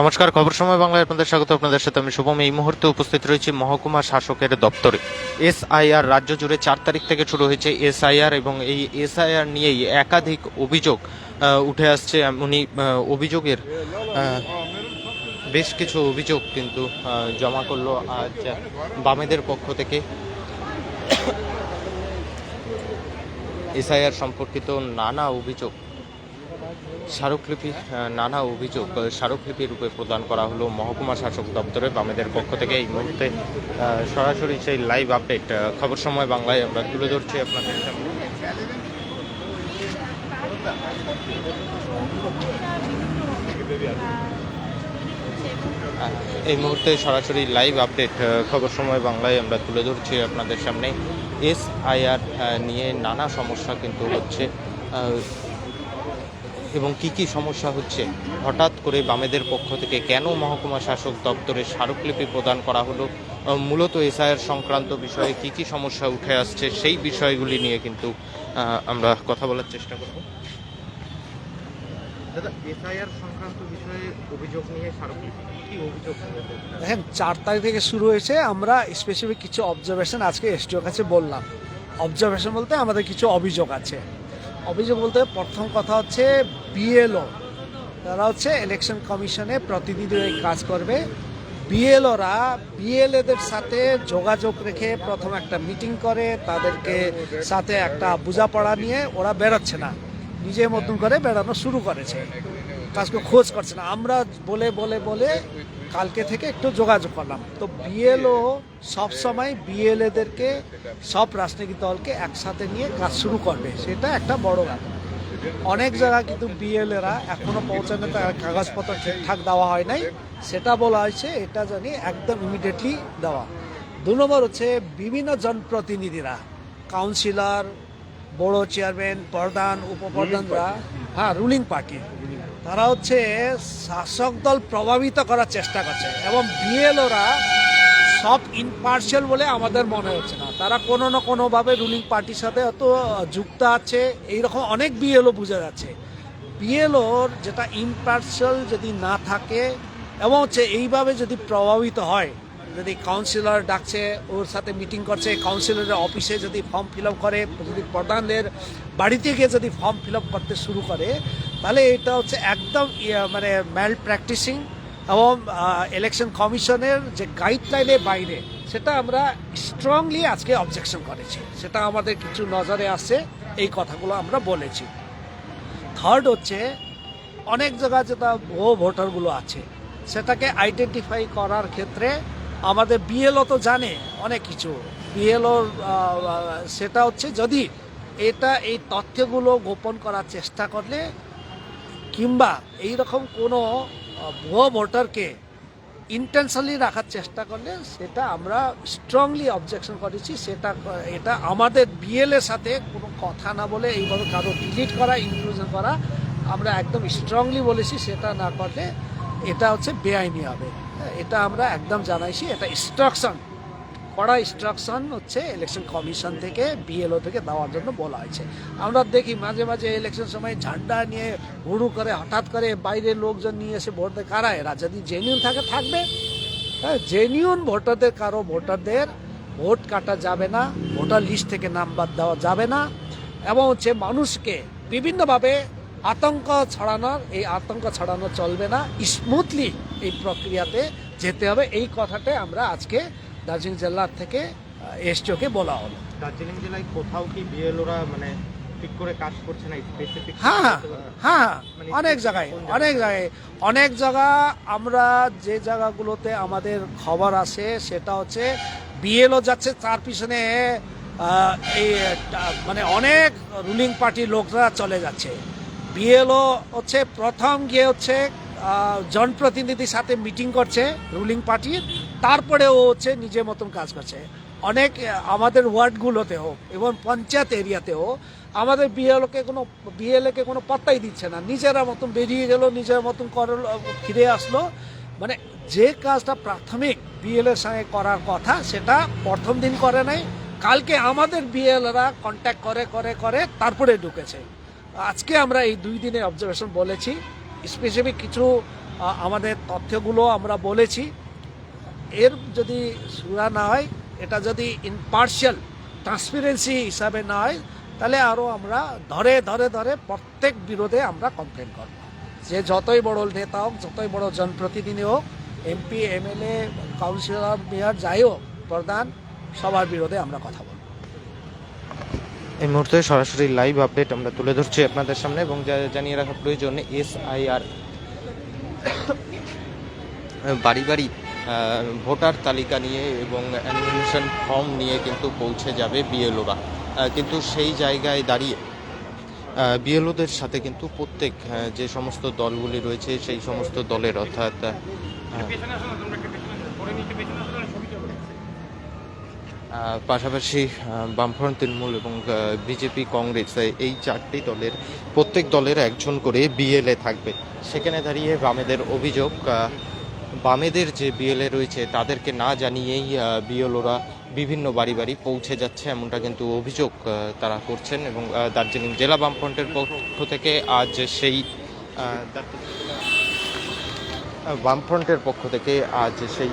নমস্কার, খবর সময় বাংলায় আপনাদের স্বাগত। আপনাদের সাথে আমি শুভম। এই মুহূর্তে উপস্থিত রয়েছি মহকুমা শাসকের দপ্তরে। এসআইআর রাজ্য জুড়ে চার তারিখ থেকে শুরু হয়েছে এসআইআর এবং এই এসআইআর নিয়েই একাধিক অভিযোগ উঠে আসছে। এমনই অভিযোগের বেশ কিছু অভিযোগ কিন্তু জমা করল আজ বামেদের পক্ষ থেকে। এসআইআর সম্পর্কিত নানা অভিযোগ স্মারকলিপি নানা অভিযোগ স্মারকলিপি রূপে প্রদান করা হলো মহকুমা শাসক দপ্তরে বামেদের পক্ষ থেকে। এই মুহূর্তে সরাসরি সেই লাইভ আপডেট খবর সময় বাংলায় আমরা তুলে ধরছি আপনাদের এই মুহূর্তে সরাসরি লাইভ আপডেট খবর সময় বাংলায় আমরা তুলে ধরছি আপনাদের সামনে। এস আইআর নিয়ে নানা সমস্যা কিন্তু হচ্ছে। এবং কি কি সমস্যা হচ্ছে? হঠাৎ করে বামেদের পক্ষ থেকে কেন মহকুমা শাসক দপ্তরে স্মারকলিপি প্রদান করা হলো? মূলত এসআইআর সংক্রান্ত বিষয়ে কি কি সমস্যা উঠে আসছে সেই বিষয়গুলি নিয়ে কিন্তু আমরা কথা বলার চেষ্টা করব। দাদা এসআইআর সংক্রান্ত বিষয়ে অভিযোগ নিয়ে স্মারকলিপি কি কি অভিযোগ দেখেন চার তারিখ থেকে শুরু হয়েছে। আমরা স্পেসিফিক কিছু অবজারভেশন আজকে এসডিওর কাছে বললাম। অবজারভেশন বলতে আমাদের কিছু অভিযোগ আছে। অভিযোগ বলতে প্রথম কথা হচ্ছে বিএলও তারা হচ্ছে ইলেকশন কমিশনে প্রতিনিধি হয়ে কাজ করবে। বিএলওরা বিএলএদের সাথে যোগাযোগ রেখে প্রথম একটা মিটিং করে, তাদেরকে সাথে একটা বোঝাপড়া নিয়ে ওরা বেরোচ্ছে না। নিজের মতন করে বেড়ানো শুরু করেছে। কাজকে খোঁজ করছে না। আমরা বলে বলে বলে কালকে থেকে একটু যোগাযোগ করলাম। তো বিএলও সবসময় বিএলএদেরকে সব রাজনৈতিক দলকে একসাথে নিয়ে কাজ শুরু করবে। সেটা একটা বড় ব্যাপার। অনেক জায়গায় কিন্তু বিএলএরা এখনও পৌঁছানো তার কাগজপত্র ঠিকঠাক দেওয়া হয় নাই। সেটা বলা হয়েছে এটা জানি একদম ইমিডিয়েটলি দেওয়া। দু নম্বর হচ্ছে বিভিন্ন জনপ্রতিনিধিরা কাউন্সিলর বড় চেয়ারম্যান প্রধান উপপ্রধানরা হ্যাঁ রুলিং পার্টি তারা হচ্ছে শাসক দল প্রভাবিত করার চেষ্টা করছে এবং বিএলওরা সব ইনপার্শিয়াল বলে আমাদের মনে হচ্ছে না। তারা কোনো না কোনোভাবে রুলিং পার্টির সাথে হয়তো যুক্ত আছে, এইরকম অনেক বিএলও বোঝা যাচ্ছে। বিএলওর যেটা ইম্পার্শিয়াল যদি না থাকে, এবং হচ্ছে এইভাবে যদি প্রভাবিত হয়, যদি কাউন্সিলর ডাকছে, ওর সাথে মিটিং করছে কাউন্সিলরের অফিসে যদি ফর্ম ফিল করে, যদি প্রধানদের বাড়িতে গিয়ে যদি ফর্ম ফিল করতে শুরু করে, তাহলে এটা হচ্ছে একদম মানে ম্যাল প্র্যাকটিসিং এবং ইলেকশন কমিশনের যে গাইডলাইনের বাইরে, সেটা আমরা স্ট্রংলি আজকে অবজেকশন করেছি। সেটা আমাদের কিছু নজরে আসছে এই কথাগুলো আমরা বলেছি। থার্ড হচ্ছে, অনেক জায়গায় যেটা ভুয়ো ভোটারগুলো আছে, সেটাকে আইডেন্টিফাই করার ক্ষেত্রে আমাদের বিএলও তো জানে অনেক কিছু। বিএলও সেটা হচ্ছে যদি এটা, এই তথ্যগুলো গোপন করার চেষ্টা করলে কিংবা এই রকম কোনো ভুয়ো ভোটারকে ইন্টেনশনালি রাখার চেষ্টা করলে সেটা আমরা স্ট্রংলি অবজেকশন করেছি। সেটা, এটা আমাদের বিএলের সাথে কোনো কথা না বলে এইভাবে কারও ডিলিট করা ইনক্লুশন করা আমরা একদম স্ট্রংলি বলেছি, সেটা না করলে এটা হচ্ছে বেআইনি হবে। এটা আমরা একদম জানাইছি, এটা ইনস্ট্রাকশন কড়া ইনস্ট্রাকশন হচ্ছে ইলেকশন কমিশন থেকে বিএলও থেকে দেওয়ার জন্য বলা হয়েছে। আমরা দেখি মাঝে মাঝে ইলেকশন সময় ঝান্ডা নিয়ে হুড়ু করে, হঠাৎ করে বাইরের লোকজন নিয়ে এসে ভোট দেয়। কারা এরা? যদি জেনিউন থাকে, থাকবে। হ্যাঁ জেনিউন ভোটারদের কারও, ভোটারদের ভোট কাটা যাবে না, ভোটার লিস্ট থেকে নাম বাদ দেওয়া যাবে না। এবং হচ্ছে মানুষকে বিভিন্নভাবে আতঙ্ক ছড়ানোর, এই আতঙ্ক ছড়ানো চলবে না। স্মুথলি এই প্রক্রিয়াতে যেতে হবে। এই কথাটা আমরা আজকে দার্জিলিং জেলার থেকে এসটিওকে বলা হলো। দার্জিলিং জেলায় কোথাও কি বিএলওরা মানে ঠিক করে কাজ করছে না? স্পেসিফিক হ্যাঁ হ্যাঁ মানে অনেক জায়গায় অনেক জায়গায়। অনেক জায়গা আমরা যে জায়গাগুলোতে আমাদের খবর আসে সেটা হচ্ছে বিএলও যাচ্ছে তার পিছনে এই মানে অনেক রুলিং পার্টির লোকরা চলে যাচ্ছে। বিএলও হচ্ছে প্রথম গিয়ে হচ্ছে জনপ্রতিনিধির সাথে মিটিং করছে রুলিং পার্টির তারপরে ও হচ্ছে নিজের মতন কাজ করছে। অনেক আমাদের ওয়ার্ডগুলোতে হোক এবং পঞ্চায়েত এরিয়াতেও আমাদের বিএলওকে কোনো, বিএলএকে কোনো পাত্তাই দিচ্ছে না। নিজেরা মতন বেরিয়ে গেল, নিজের মতন করল, ফিরে আসলো। মানে যে কাজটা প্রাথমিক বিএলের সঙ্গে করার কথা, সেটা প্রথম দিন করে নাই। কালকে আমাদের বিএলরা কন্ট্যাক্ট করে করে করে তারপরে ঢুকেছে। আজকে আমরা এই দুই দিনের অবজারভেশন বলেছি। স্পেসিফিক কিছু আমাদের তথ্যগুলো আমরা বলেছি। এর যদি সুরা না হয়, এটা যদি ইনপার্শিয়াল ট্রান্সপারেন্সি হিসাবে না হয়, তাহলে আরও আমরা ধরে ধরে ধরে প্রত্যেক বিরোধে আমরা কমপ্লেন করব। যে যতই বড় নেতা হোক, যতই বড় জনপ্রতিনিধি হোক এমপি এমএলএ কাউন্সিলর মেয়র যাই হোক, প্রধান, সবার বিরোধে আমরা কথা বলব। এই মুহূর্তে সরাসরি লাইভ আপডেট আমরা তুলে ধরছি আপনাদের সামনে এবং জানিয়ে রাখা প্রয়োজন এস আই আর বাড়ি বাড়ি ভোটার তালিকা নিয়ে এবং অ্যানিমেশন ফর্ম নিয়ে কিন্তু পৌঁছে যাবে বিএলওরা কিন্তু সেই জায়গায় দাঁড়িয়ে বিএলওদের সাথে কিন্তু প্রত্যেক যে সমস্ত দলগুলি রয়েছে, সেই সমস্ত দলের অর্থাৎ পাশাপাশি বামফ্রন্ট তৃণমূল এবং বিজেপি, কংগ্রেস এই- চারটি দলের, প্রত্যেক দলের একজন করে বিএলএ থাকবে। সেখানে দাঁড়িয়ে বামেদের অভিযোগ বামেদের যে বিএলএ রয়েছে, তাদেরকে না জানিয়েই বিএলওরা বিভিন্ন বাড়ি বাড়ি পৌঁছে যাচ্ছে, এমনটা কিন্তু অভিযোগ তারা করছেন এবং দার্জিলিং জেলা বামফ্রন্টের পক্ষ থেকে আজ সেই বামফ্রন্টের পক্ষ থেকে আজ সেই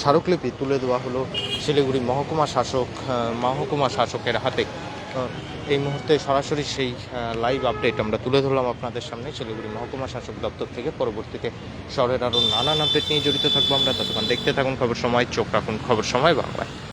স্মারকলিপি তুলে দেওয়া হলো শিলিগুড়ি মহকুমা শাসক মহকুমা শাসকের হাতে। এই মুহূর্তে সরাসরি সেই লাইভ আপডেট আমরা তুলে ধরলাম আপনাদের সামনে শিলিগুড়ি মহকুমা শাসক দপ্তর থেকে। পরবর্তীতে শহরের আরও নানান আপডেট নিয়ে জড়িত থাকব আমরা। ততক্ষণ দেখতে থাকুন খবর সময়, চোখ রাখুন খবর সময়, বাংলায়।